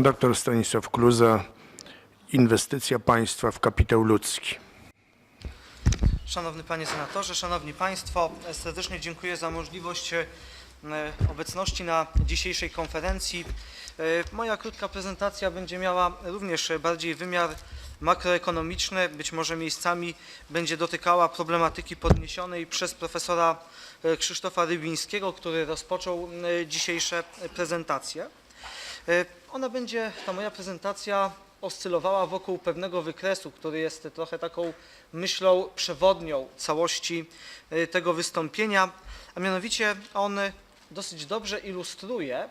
Pan dr Stanisław Kluza, inwestycja państwa w kapitał ludzki. Szanowny Panie Senatorze, Szanowni Państwo, serdecznie dziękuję za możliwość e, obecności na dzisiejszej konferencji. E, Moja krótka prezentacja będzie miała również bardziej wymiar makroekonomiczny, być może miejscami będzie dotykała problematyki podniesionej przez profesora e, Krzysztofa Rybińskiego, który rozpoczął dzisiejsze prezentacje. Ona będzie, ta moja prezentacja oscylowała wokół pewnego wykresu, który jest trochę taką myślą przewodnią całości e, tego wystąpienia, a mianowicie on dosyć dobrze ilustruje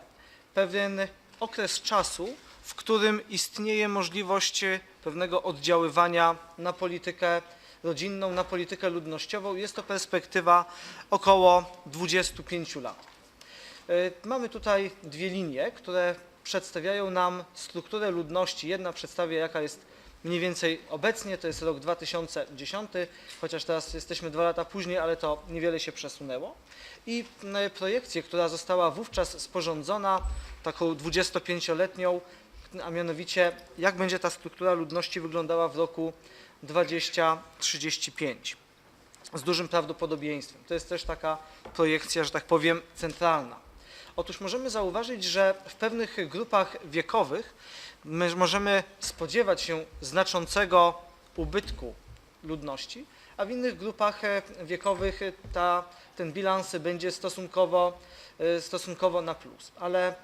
pewien okres czasu, w którym istnieje możliwość pewnego oddziaływania na politykę rodzinną, na politykę ludnościową. Jest to perspektywa około 25 lat. E, Mamy tutaj dwie linie, które przedstawiają nam strukturę ludności. Jedna przedstawia, jaka jest mniej więcej obecnie, to jest rok 2010, chociaż teraz jesteśmy dwa lata później, ale to niewiele się przesunęło. I e, projekcję, która została wówczas sporządzona, taką 25-letnią, a mianowicie jak będzie ta struktura ludności wyglądała w roku 2035 z dużym prawdopodobieństwem. To jest też taka projekcja, że tak powiem, centralna. Otóż możemy zauważyć, że w pewnych grupach wiekowych my możemy spodziewać się znaczącego ubytku ludności, a w innych grupach e, wiekowych ta, ten bilans będzie stosunkowo, e, stosunkowo na plus. Ale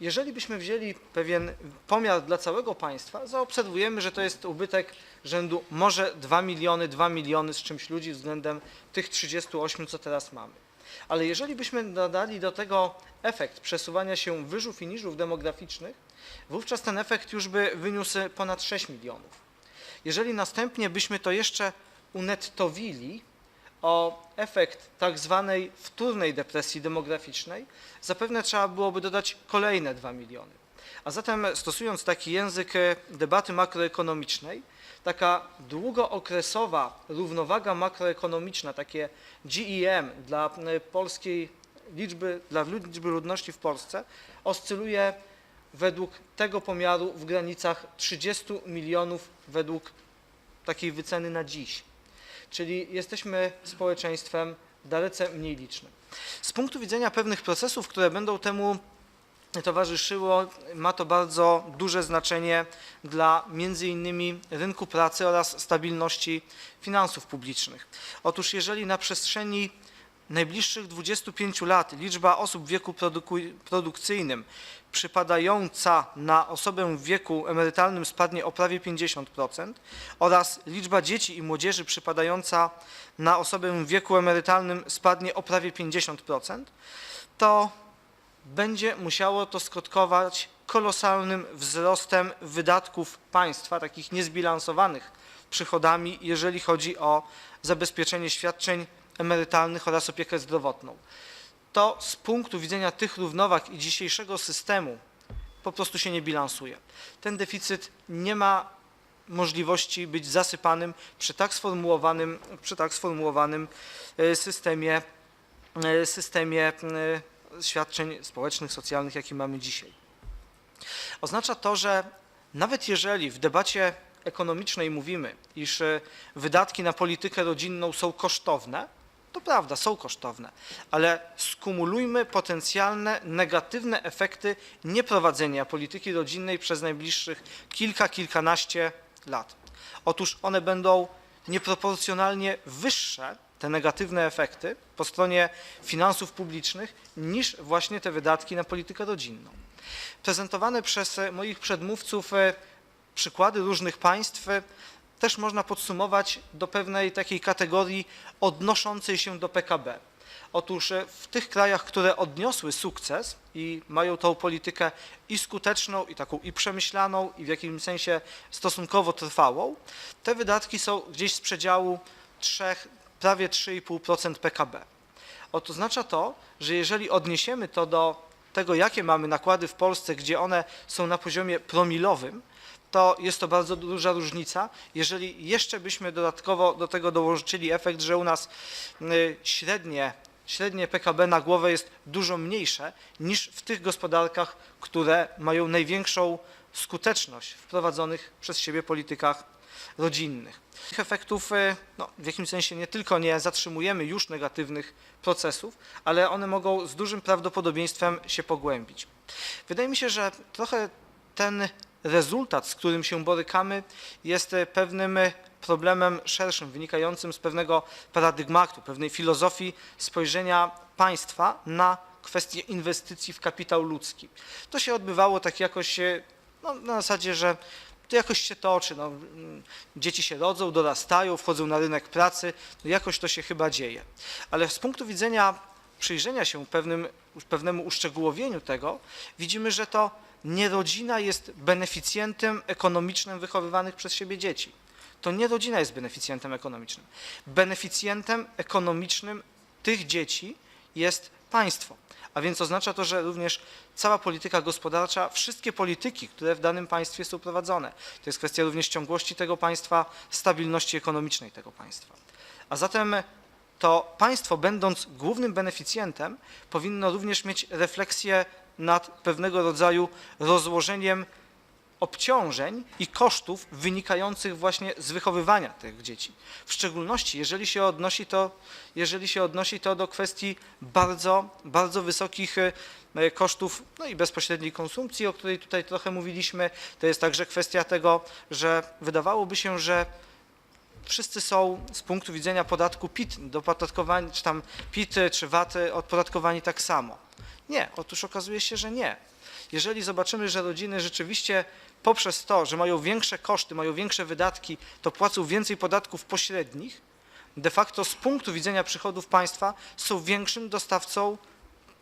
jeżeli byśmy wzięli pewien pomiar dla całego państwa, zaobserwujemy, że to jest ubytek rzędu może 2 miliony, 2 miliony z czymś ludzi względem tych 38, co teraz mamy. Ale jeżeli byśmy dodali do tego efekt przesuwania się wyżów i niżów demograficznych, wówczas ten efekt już by wyniósł ponad 6 milionów. Jeżeli następnie byśmy to jeszcze unettowili o efekt tak zwanej wtórnej depresji demograficznej, zapewne trzeba byłoby dodać kolejne 2 miliony. A zatem stosując taki język e, debaty makroekonomicznej, taka długookresowa równowaga makroekonomiczna, takie GEM dla e, polskiej liczby, dla liczby ludności w Polsce oscyluje według tego pomiaru w granicach 30 milionów według takiej wyceny na dziś. Czyli jesteśmy społeczeństwem dalece mniej licznym. Z punktu widzenia pewnych procesów, które będą temu towarzyszyło, ma to bardzo duże znaczenie dla między innymi rynku pracy oraz stabilności finansów publicznych. Otóż jeżeli na przestrzeni najbliższych 25 lat liczba osób w wieku produkcyjnym przypadająca na osobę w wieku emerytalnym spadnie o prawie 50% oraz liczba dzieci i młodzieży przypadająca na osobę w wieku emerytalnym spadnie o prawie 50%, to będzie musiało to skutkować kolosalnym wzrostem wydatków państwa, takich niezbilansowanych przychodami, jeżeli chodzi o zabezpieczenie świadczeń emerytalnych oraz opiekę zdrowotną. To z punktu widzenia tych równowag i dzisiejszego systemu po prostu się nie bilansuje. Ten deficyt nie ma możliwości być zasypanym przy tak sformułowanym, przy tak sformułowanym e, systemie, e, systemie e, świadczeń społecznych, socjalnych, jaki mamy dzisiaj. Oznacza to, że nawet jeżeli w debacie ekonomicznej mówimy, iż e, wydatki na politykę rodzinną są kosztowne, to prawda, są kosztowne, ale skumulujmy potencjalne negatywne efekty nieprowadzenia polityki rodzinnej przez najbliższych kilka, kilkanaście lat. Otóż one będą nieproporcjonalnie wyższe, te negatywne efekty, po stronie finansów publicznych, niż właśnie te wydatki na politykę rodzinną. Prezentowane przez e, moich przedmówców e, przykłady różnych państw e, też można podsumować do pewnej takiej kategorii odnoszącej się do PKB. Otóż w tych krajach, które odniosły sukces i mają tą politykę i skuteczną, i taką i przemyślaną, i w jakimś sensie stosunkowo trwałą, te wydatki są gdzieś z przedziału 3, prawie 3,5% PKB. Oznacza to, że jeżeli odniesiemy to do tego, jakie mamy nakłady w Polsce, gdzie one są na poziomie promilowym, to jest to bardzo duża różnica. Jeżeli jeszcze byśmy dodatkowo do tego dołożyli efekt, że u nas y, średnie, średnie PKB na głowę jest dużo mniejsze niż w tych gospodarkach, które mają największą skuteczność w prowadzonych przez siebie politykach rodzinnych. Tych efektów e, no, w jakimś sensie nie tylko nie zatrzymujemy już negatywnych procesów, ale one mogą z dużym prawdopodobieństwem się pogłębić. Wydaje mi się, że trochę ten rezultat, z którym się borykamy, jest e, pewnym e, problemem szerszym, wynikającym z pewnego paradygmatu, pewnej filozofii spojrzenia państwa na kwestię inwestycji w kapitał ludzki. To się odbywało tak jakoś no, na zasadzie, że to jakoś się toczy. No, dzieci się rodzą, dorastają, wchodzą na rynek pracy, no jakoś to się chyba dzieje. Ale z punktu widzenia przyjrzenia się pewnym, pewnemu uszczegółowieniu tego, widzimy, że to nie rodzina jest beneficjentem ekonomicznym wychowywanych przez siebie dzieci. To nie rodzina jest beneficjentem ekonomicznym. Beneficjentem ekonomicznym tych dzieci jest państwo. A więc oznacza to, że również cała polityka gospodarcza, wszystkie polityki, które w danym państwie są prowadzone, to jest kwestia również ciągłości tego państwa, stabilności ekonomicznej tego państwa. A zatem to państwo, będąc głównym beneficjentem, powinno również mieć refleksję nad pewnego rodzaju rozłożeniem obciążeń i kosztów wynikających właśnie z wychowywania tych dzieci. W szczególności, jeżeli się odnosi to, jeżeli się odnosi to do kwestii bardzo, bardzo wysokich e, kosztów, no i bezpośredniej konsumpcji, o której tutaj trochę mówiliśmy. To jest także kwestia tego, że wydawałoby się, że wszyscy są z punktu widzenia podatku PIT dopodatkowani, czy tam PIT czy VAT odpodatkowani tak samo. Nie, otóż okazuje się, że nie. Jeżeli zobaczymy, że rodziny rzeczywiście poprzez to, że mają większe koszty, mają większe wydatki, to płacą więcej podatków pośrednich, de facto z punktu widzenia przychodów państwa są większym dostawcą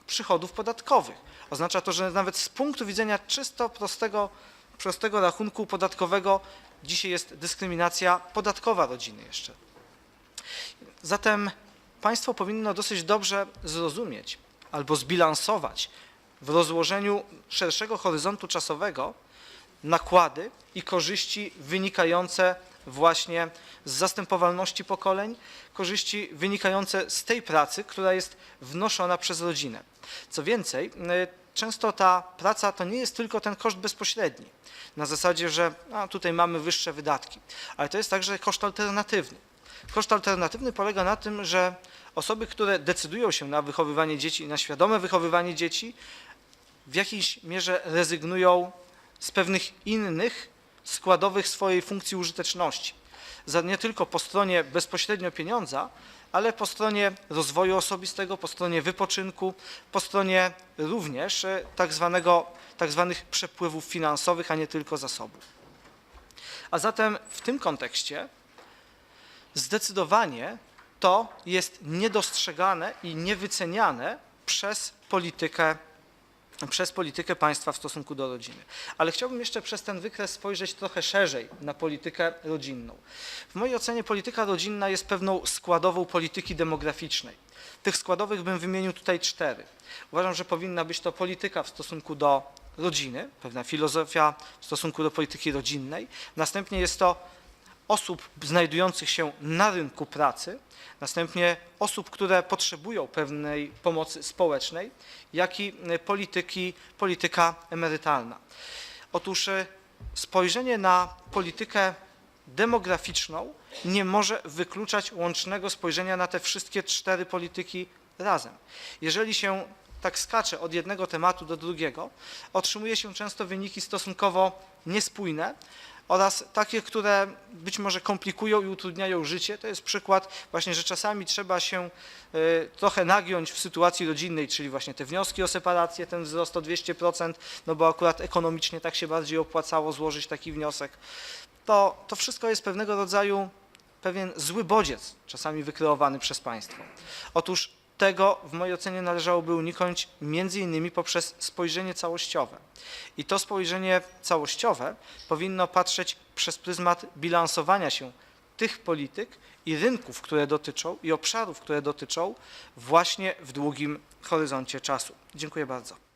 przychodów podatkowych. Oznacza to, że nawet z punktu widzenia czysto prostego, prostego rachunku podatkowego dzisiaj jest dyskryminacja podatkowa rodziny jeszcze. Zatem państwo powinno dosyć dobrze zrozumieć albo zbilansować w rozłożeniu szerszego horyzontu czasowego nakłady i korzyści wynikające właśnie z zastępowalności pokoleń, korzyści wynikające z tej pracy, która jest wnoszona przez rodzinę. Co więcej, y, często ta praca to nie jest tylko ten koszt bezpośredni, na zasadzie, że tutaj mamy wyższe wydatki, ale to jest także koszt alternatywny. Koszt alternatywny polega na tym, że osoby, które decydują się na wychowywanie dzieci, na świadome wychowywanie dzieci, w jakiejś mierze rezygnują z pewnych innych składowych swojej funkcji użyteczności. Za nie tylko po stronie bezpośrednio pieniądza, ale po stronie rozwoju osobistego, po stronie wypoczynku, po stronie również e, tak, zwanego, tak zwanych przepływów finansowych, a nie tylko zasobów. A zatem w tym kontekście zdecydowanie to jest niedostrzegane i niewyceniane przez politykę przez politykę państwa w stosunku do rodziny. Ale chciałbym jeszcze przez ten wykres spojrzeć trochę szerzej na politykę rodzinną. W mojej ocenie polityka rodzinna jest pewną składową polityki demograficznej. Tych składowych bym wymienił tutaj cztery. Uważam, że powinna być to polityka w stosunku do rodziny, pewna filozofia w stosunku do polityki rodzinnej. Następnie jest to osób znajdujących się na rynku pracy, następnie osób, które potrzebują pewnej pomocy społecznej, jak i e, polityki, polityka emerytalna. Otóż e, spojrzenie na politykę demograficzną nie może wykluczać łącznego spojrzenia na te wszystkie cztery polityki razem. Jeżeli się tak skacze od jednego tematu do drugiego, otrzymuje się często wyniki stosunkowo niespójne, oraz takie, które być może komplikują i utrudniają życie. To jest przykład właśnie, że czasami trzeba się y, trochę nagiąć w sytuacji rodzinnej, czyli właśnie te wnioski o separację, ten wzrost o 200%, no bo akurat ekonomicznie tak się bardziej opłacało złożyć taki wniosek. To, to wszystko jest pewnego rodzaju pewien zły bodziec, czasami wykreowany przez państwo. Otóż tego w mojej ocenie należałoby uniknąć między innymi poprzez spojrzenie całościowe. I to spojrzenie całościowe powinno patrzeć przez pryzmat bilansowania się tych polityk i rynków, które dotyczą, i obszarów, które dotyczą właśnie w długim horyzoncie czasu. Dziękuję bardzo.